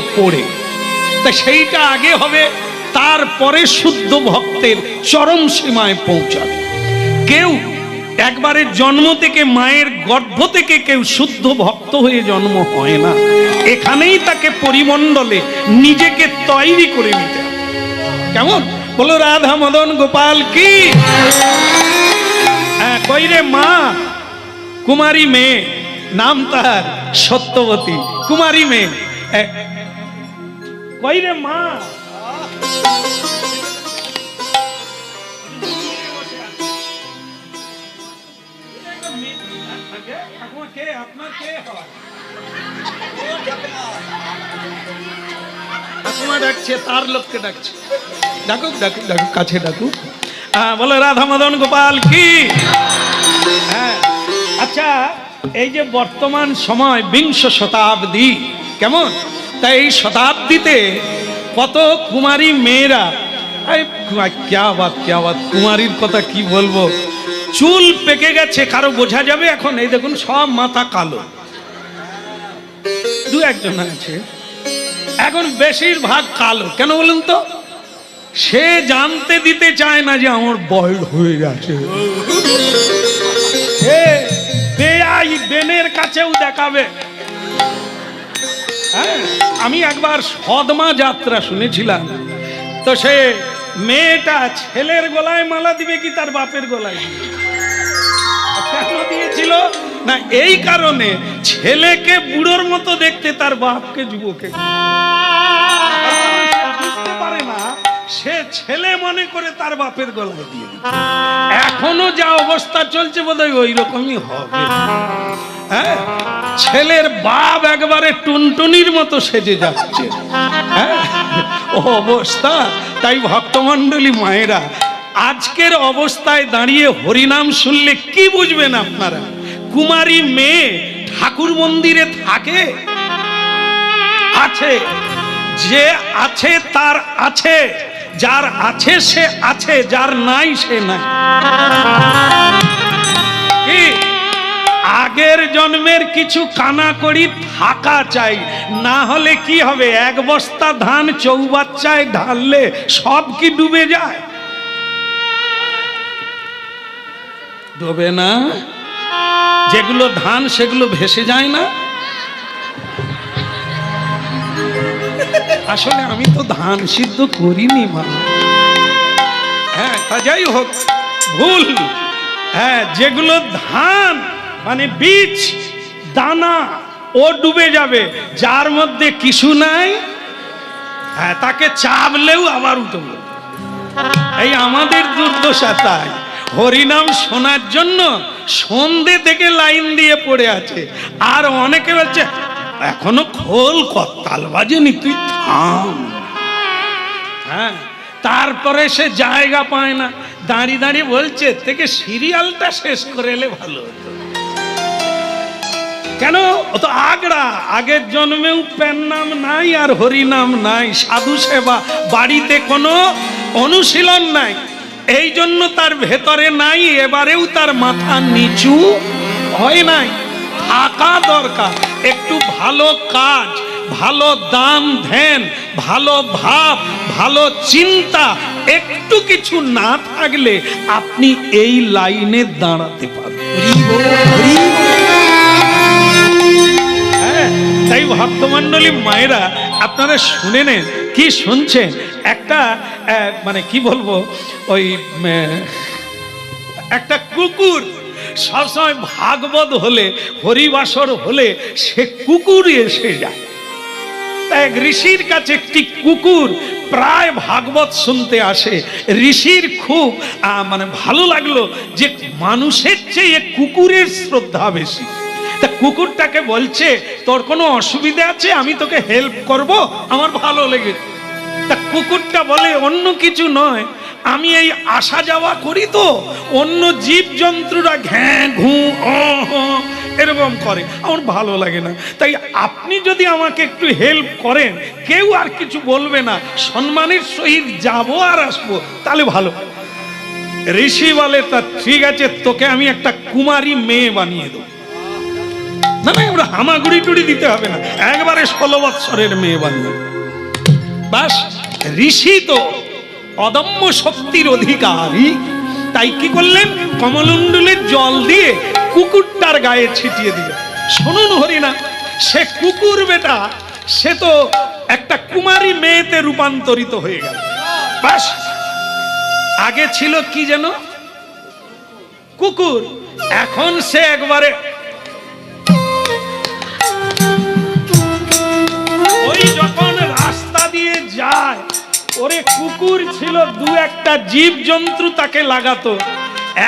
পড়ে। তা সেইটা আগে হবে তারপরে শুদ্ধ ভক্তের চরম সীমায় পৌঁছাবে। কেউ একবারে জন্ম থেকে মায়ের গর্ভ থেকে কেউ শুদ্ধ ভক্ত হয়ে জন্ম হয় না। এখানেই তাকে পরিমণ্ডলে নিজেকে তৈরি করে নিতে কেমন? বলো রাধা মদন গোপাল কি? হ্যাঁ, কই রে মা? কুমারী মেয়ে নাম তার সত্যবতী। কুমারী মেয়ে কই রে মা? কে? ডাকছে ডাকুক ডাকুক ডাকুক, কাছে ডাকুক। হ্যাঁ বলো রাধা মদন গোপাল কি? হ্যাঁ। আচ্ছা এই যে বর্তমান সময় বিংশ শতাব্দী, কেমন? তাই এই শতাব্দীতে কত কুমারী মেয়েরা কুমারীর কথা কি বলব? চুল পেকে গেছে, কারও বোঝা যাবে এখন, এই দেখুন, সব মাথা কালো। দু একজন আছে। এখন বেশিরভাগ কালো, কেন বলুন তো? সে জানতে দিতে চায় না যে আমার বয়স হয়ে গেছে। কাছেও দেখাবে। হ্যাঁ আমি একবার সদমা যাত্রা শুনেছিলাম। তো সে মেয়েটা ছেলের গলায় মালা দিবে কি তার বাপের গলায়? দিয়েছিল? না, এই কারণে ছেলেকে বুড়োর মতো দেখতে তার বাপকে, যুবকে। বুঝতে পারে না, সে ছেলে মনে করে তার বাপের গলায় দিয়ে এখনও যা অবস্থা চলছে বোধহয় ওই রকমই হবে। হ্যাঁ? ছেলের বাপ একবারে টুনটুনির মতো সেজে যাচ্ছে। হ্যাঁ? অবস্থা, তাই ভক্তমণ্ডলী মায়েরা, আজকের অবস্থায় দাঁড়িয়ে হরিনাম শুনলে কি বুঝবেন আপনারা? কুমারী মেয়ে ঠাকুর মন্দিরে থাকে? আছে। যে আছে তার আছে, যার আছে সে আছে, যার নাই সে নাই। আগের জন্মের কিছু কানা করি থাকা চাই। না হলে কি হবে? এক বস্তা ধান চৌবাচ্চায় ঢাললে সব কি ডুবে যায়? ডুবে না? যেগুলো ধান, সেগুলো ভেসে যায় না? আসলে আমি তো ধান সিদ্ধ করিনি, মা। হ্যাঁ তা যাই হোক, ভুল। হ্যাঁ যেগুলো ধান মানে বীজ, দানা, ও ডুবে যাবে। যার মধ্যে কিছু নাই হ্যাঁ তাকে চাপলেও আবার উঠবে। এই আমাদের দুর্দশা তাই। হরিনাম শোনার জন্য সন্ধে থেকে লাইন দিয়ে পড়ে আছে। আর অনেকে বলছে, এখনও খোল কত্তাল বাজেনি, তুই থাম। হ্যাঁ তারপরে সে জায়গা পায় না। দাঁড়িয়ে দাঁড়িয়ে বলছে থেকে সিরিয়ালটা শেষ করে এলে ভালো হতো। কেন? ও তো আগড়া। আগের জন্মেও প্যান নাম নাই আর হরি নাম নাই। সাধু সেবা বাড়িতে কোনো অনুশীলন নাই। এই জন্য তার ভেতরে নাই, এবারেও তার মাথা নিচু হয় নাই। থাকা দরকার। একটু ভালো কাজ, ভালো দান, ধ্যান, ভালো ভাব, ভালো চিন্তা, একটু কিছু না থাকলে আপনি এই লাইনে দাঁড়াতে পারবেন। তাই ভক্তমণ্ডলী মায়েরা, আপনারা শুনে নেন, কি শুনছেন? একটা মানে কি বলব, ওই একটা কুকুর, সবসময় ভাগবত হলে, হরিবাসর হলে, সে কুকুর এসে যায়। এক ঋষির কাছে একটি কুকুর প্রায় ভাগবত শুনতে আসে। ঋষির খুব মানে ভালো লাগল যে মানুষের চেয়ে কুকুরের শ্রদ্ধা বেশি। কুকুরটাকে বলছে, তোর কোনো অসুবিধা আছে? আমি তোকে হেল্প করব। আমার ভালো লেগেছে। তা কুকুরটা বলে, অন্য কিছু নয়। আমি এই আসা যাওয়া করি তো। অন্য জীব জন্তুরা ঘ্যাঁ, ঘু এরকম করে। আমার ভালো লাগে না। তাই আপনি যদি আমাকে একটু হেল্প করেন, কেউ আর কিছু বলবে না। সম্মানের সহিত যাব আর আসব, তাহলে ভালো। ঋষি বলে, তা ঠিক আছে, তোকে আমি একটা কুমারী মেয়ে বানিয়ে দেবো। না না আমরা হামাগুড়ি টুড়ি দিতে হবে না। একবারে ষোলো বৎসরের মেয়ে বানিয়ে বাস, ঋষি তো অদম্য শক্তির অধিকারী। তাই কি করলেন? কমলুণ্ডুলের জল দিয়ে কুকুরটার গায়ে ছিটিয়ে দিল। শুনুন হরিনা, সে কুকুর বেটা, সে তো একটা কুমারী মেয়েতে রূপান্তরিত হয়ে গেল। বাস, আগে ছিল কি যেন? কুকুর, এখন সে একবারে ওরে কুকুর ছিল দু একটা জীব জন্তু তাকে লাগাতো।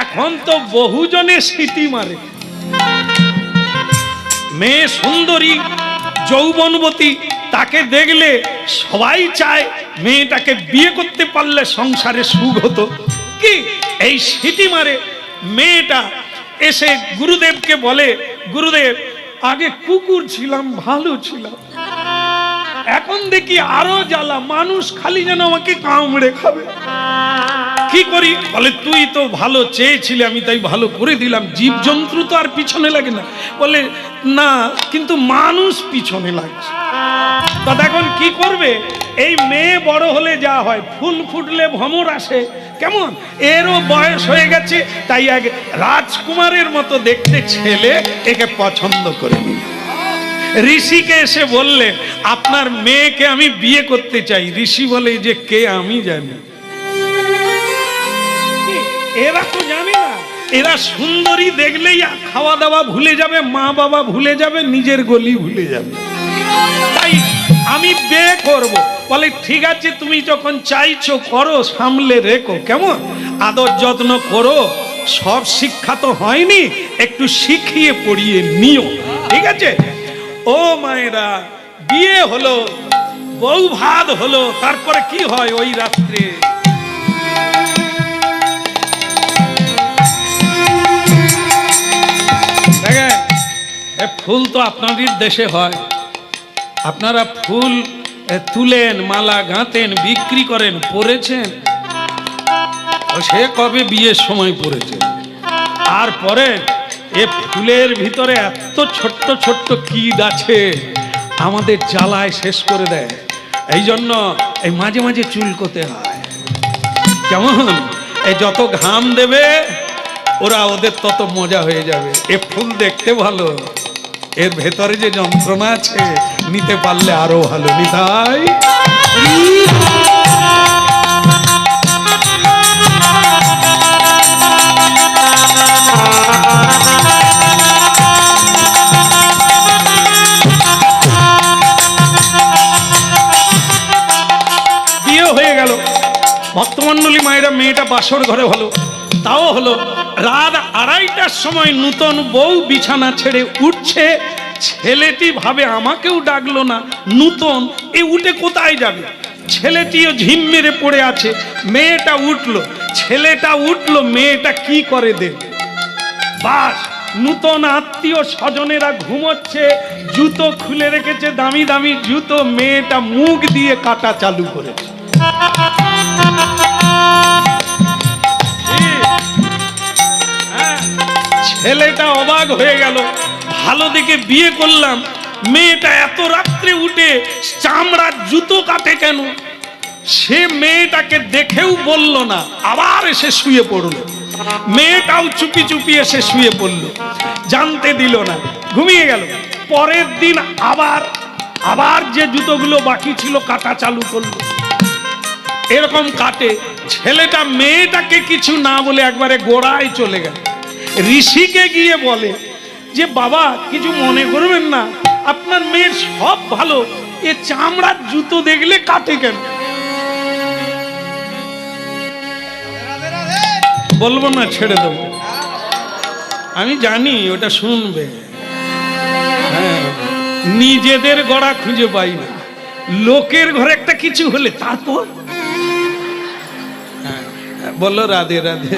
এখন তো বহুজনে স্মৃতি মারে। মেয়ে সুন্দরী, যৌবনবতী, তাকে দেখলে সবাই চায় মেয়েটাকে বিয়ে করতে পারলে সংসারে সুখ হতো। কি? এই স্মৃতি মারে। মেয়েটা এসে গুরুদেবকে বলে, গুরুদেব, আগে কুকুর ছিলাম, ভালো ছিলাম। এখন দেখি আরও জ্বালা, মানুষ খালি যেন আমাকে কামড়ে খাবে। কি করি? বলে, তুই তো ভালো চেয়েছিলি, আমি তাই ভালো করে দিলাম। জীবজন্তু তো আর পিছনে লাগে না। বলে, না, কিন্তু মানুষ পিছনে লাগছে। তা এখন কি করবে? এই মেয়ে বড় হলে যা হয়, ফুল ফুটলে ভ্রমর আসে। কেমন? এরও বয়স হয়ে গেছে, তাই আগে রাজকুমারের মতো দেখতে ছেলে একে পছন্দ করে নিল। ঋষিকে এসে বললে, আপনার মেয়েকে আমি বিয়ে করতে চাই। ঋষি বলে যে কে আমি জানি। এরা তো জানে না। এরা সুন্দরী দেখলেই খাওয়া দাওয়া ভুলে যাবে মা বাবা ভুলে যাবে, নিজের গলি ভুলে যাবে। তাই আমি বে করব। বলে, ঠিক আছে, তুমি যখন চাইছো, করো, সামলে রেখো। কেমন? আদর যত্ন করো। সব শিক্ষা তো হয়নি, একটু শিখিয়ে পড়িয়ে নিও। ঠিক আছে? ও মায়েরা, বিয়ে হলো বউ ভাত হলো, তারপরে কি হয় ওই রাত্রে? দেখেন ফুল তো আপনাদের দেশে হয়। আপনারা ফুল তুলেন, মালা গাঁতেন বিক্রি করেন, পরেছেন? সে কবে বিয়ের সময় পড়েছে আর পরে এ ফুলের ভিতরে এত ছোট্ট ছোট্ট কীট আছে, আমাদের জ্বালায় শেষ করে দেয়। এই জন্য এই মাঝে মাঝে চুলকোতে হয়। কেমন? এই যত ঘাম দেবে, ওরা ওদের তত মজা হয়ে যাবে। এ ফুল দেখতে ভালো। এর ভেতরে যে যন্ত্রণা আছে, নিতে পারলে আরও ভালো। নিতাই। হয়ে গেল। ভক্তমণ্ডলী মায়েরা মেয়েটা বাসর ঘরে হলো। তাও হলো রাত আড়াইটার সময় নূতন বউ বিছানা ছেড়ে উঠছে। ছেলেটি ভাবে আমাকেও ডাকলো না, নূতন, এ উঠে কোথায় যাবে? ছেলেটিও ঝিম মেরে পড়ে আছে। মেয়েটা উঠল, ছেলেটা উঠল, মেয়েটা কি করে দেবে বাস, নূতন আত্মীয় স্বজনেরা ঘুমোচ্ছে, জুতো খুলে রেখেছে, দামি দামি জুতো। মেয়েটা মুখ দিয়ে কাটা চালু করেছে। ছেলেটা অবাক হয়ে গেল। ভালো দেখে বিয়ে করলাম। মেয়েটা এত রাত্রে উঠে চামড়ার জুতো কাটে কেন? সে মেয়েটাকে দেখেও বলল না, আবার এসে শুয়ে পড়ল। মেয়েটাও চুপি চুপি এসে শুয়ে পড়ল। জানতে দিল না, ঘুমিয়ে গেল। পরের দিন আবার আবার যে জুতোগুলো বাকি ছিল কাটা চালু করল। এরকম কাটে। ছেলেটা, মেয়েটাকে কিছু না বলে একবারে গোড়ায় চলে গেল। ঋষিকে গিয়ে বলে যে, বাবা, কিছু মনে করবেন না। আপনার মেয়ের সব ভালো। এ চামড়ার জুতো দেখলে কাটে কেন? বলব না, ছেড়ে দেবো। আমি জানি, ওটা শুনবে। হ্যাঁ নিজেদের গড়া খুঁজে পাই না। লোকের ঘরে একটা কিছু হলে তারপর বলল, রাধে রাধে।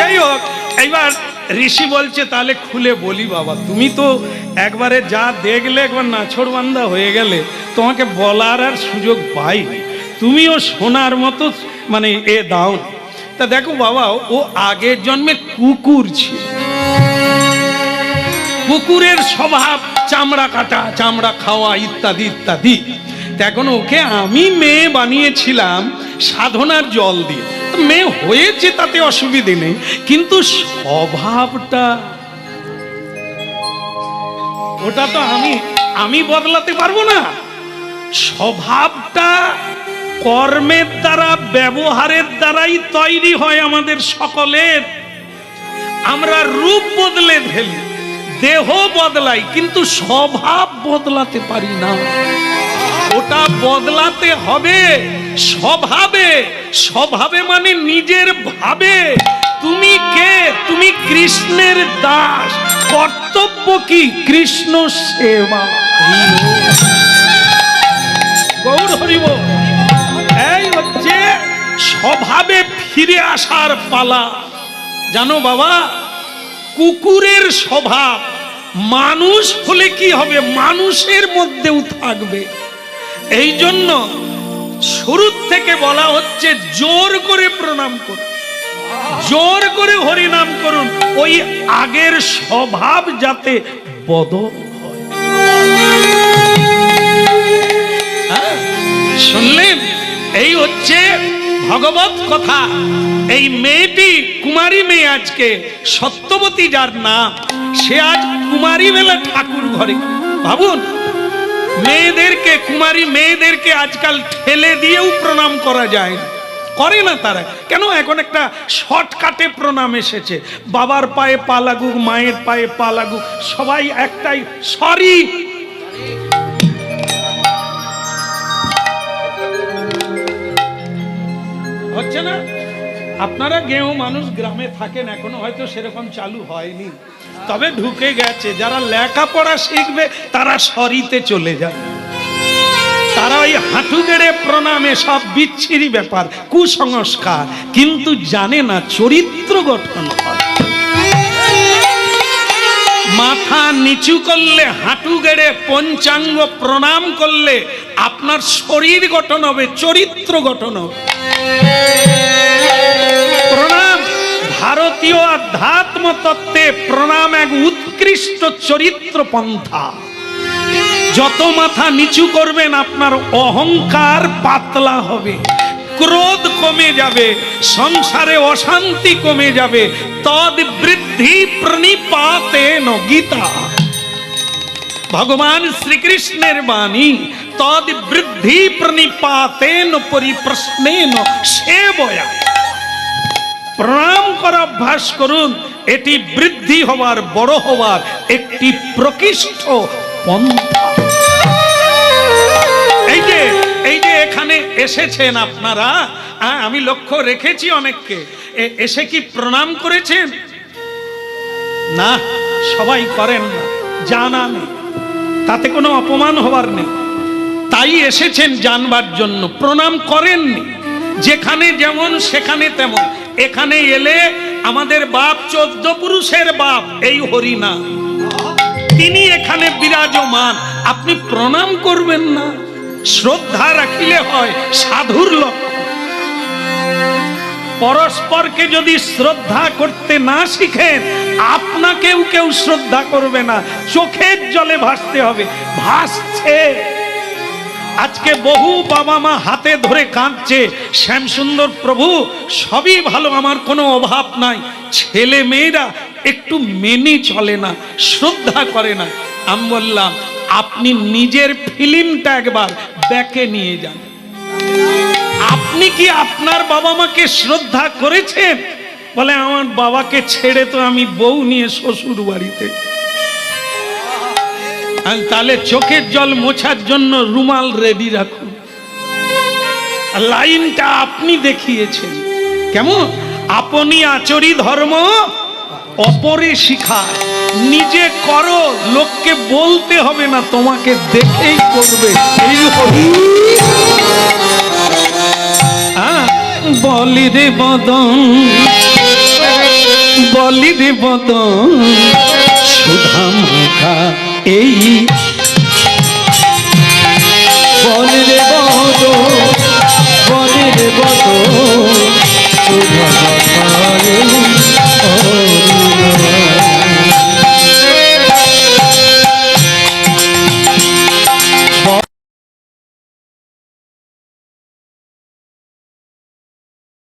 যাই হোক, এইবার ঋষি বলছে, তাহলে খুলে বলি বাবা, তুমি তো একবারে যা দেখলে, একবার নাছড় বান্ধা হয়ে গেলে, তোমাকে বলার আর সুযোগ পাই তুমিও শোনার মতো মানে এ দাও তা দেখো বাবা, ও আগের জন্মে কুকুর ছিল। কুকুরের স্বভাব, চামড়া কাটা, চামড়া খাওয়া, ইত্যাদি ইত্যাদি। তা এখন ওকে আমি মেয়ে বানিয়েছিলাম সাধনার জল দিয়ে মেয়ে হয়েছে তাতে অসুবিধে নেই, কিন্তু স্বভাবটা ওটা তো আমি আমি বদলাতে পারব না। স্বভাবটা কর্মের দ্বারা, ব্যবহারের দ্বারাই তৈরি হয় আমাদের সকলের। আমরা রূপ বদলে ফেলি, দেহ বদলাই, কিন্তু স্বভাব বদলাতে পারি না। ওটা বদলাতে হবে। স্বভাবে স্বভাবে মানে নিজের ভাবে। তুমি কে? তুমি কৃষ্ণের দাস। কর্তব্য কি? কৃষ্ণ সেবা। গৌর হরিব, এই হচ্ছে স্বভাবে ফিরে আসার পালা। জানো বাবা, কুকুরের স্বভাব, মানুষ হলে কি হবে? মানুষের মধ্যেও থাকবে। এই জন্য শুরুর থেকে বলা হচ্ছে, জোর করে প্রণাম করুন। জোর করে হরিনাম করুন। ওই আগের স্বভাব যাতে বদল হয়? শুনলেন? এই হচ্ছে ভগবত কথা। এই মেয়েটি কুমারী মেয়ে আজকে, সত্যবতী যার নাম, সে আজ কুমারী বেলা ঠাকুর ঘরে। ভাবুন মেয়েদেরকে, কুমারী মেয়েদেরকে আজকাল ঠেলে দিয়েও প্রণাম করা যায় না। করে না তারা। কেন? এখন একটা শর্টকাটে প্রণাম এসেছে। বাবার পায়ে পা লাগুক, মায়ের পায়ে পা লাগুক, সবাই একটাই, সরি। হচ্ছে না? আপনারা গেও মানুষ গ্রামে থাকেন, এখনও হয়তো সেরকম চালু হয়নি। তবে ঢুকে গেছে। যারা লেখাপড়া শিখবে, তারা সরিতে চলে যাবে। তারা ওই হাঁটু গেড়ে প্রণামে সব বিচ্ছিরি ব্যাপার, কুসংস্কার। কিন্তু জানে না চরিত্র গঠন মাথা নিচু করলে, হাঁটু গেড়ে পঞ্চাঙ্গ প্রণাম করলে, আপনার শরীর গঠন হবে, চরিত্র গঠন হবে। ভারতীয় আধ্যাত্ম তত্ত্বে প্রণাম এক উৎকৃষ্ট চরিত্র পন্থা। যত মাথা নিচু করবেন, আপনার অহংকার পাতলা হবে। ক্রোধ কমে যাবে, সংসারে অশান্তি কমে যাবে, তদ বৃদ্ধি প্রণিপাতেন গীতা। ভগবান শ্রীকৃষ্ণের বাণী, তদ বৃদ্ধি প্রণিপাতেন পরিপ্রশ্নেন সেবয়া প্রণাম করা, অভ্যাস করুন। এটি বৃদ্ধি হওয়ার, বড় হওয়ার একটি প্রকৃষ্ট পন্থা। এই যে এই যে এখানে এসেছেন আপনারা আমি লক্ষ্য রেখেছি অনেককে। এসে কি প্রণাম করেছেন? না, সবাই করেন না, জানা নেই। তাতে কোনো অপমান হবার নেই। তাই এসেছেন জানবার জন্য। প্রণাম করেননি। যেখানে যেমন, সেখানে তেমন। এখানে এলে আমাদের বাপ চোদ্দ পুরুষের বাপ, এই হরিনা তিনি এখানে বিরাজমান। আপনি প্রণাম করবেন না। শ্রদ্ধা রাখিলে হয় সাধুর লক্ষ্য পরস্পরকে যদি শ্রদ্ধা করতে না শিখেন, আপনাকেও কেউ শ্রদ্ধা করবে না। চোখের জলে ভাসতে হবে। ভাসছে। আজকে বহু বাবা মা হাতে ধরে কাঁদছে। শ্যামসুন্দর প্রভু, সবই ভালো, আমার কোনো অভাব নাই। ছেলে মেয়েরা একটু মেনে চলে না, শ্রদ্ধা করে না। আমি বললাম, আপনি নিজের ফিলিমটা একবার ব্যাকে নিয়ে যান। আপনি কি আপনার বাবা মাকে শ্রদ্ধা করেছেন? বলে, আমার বাবাকে ছেড়ে তো আমি বউ নিয়ে শ্বশুর বাড়িতে তাহলে চোখের জল মোছার জন্য রুমাল রেডি রাখুন। লাইনটা আপনি দেখিয়েছেন। কেমন? আপনি আচরি ধর্ম, অপরে শিখা। নিজে করো, লোককে বলতে হবে না, তোমাকে দেখেই করবে। বলি রে বদন, বলি রে বদন। এই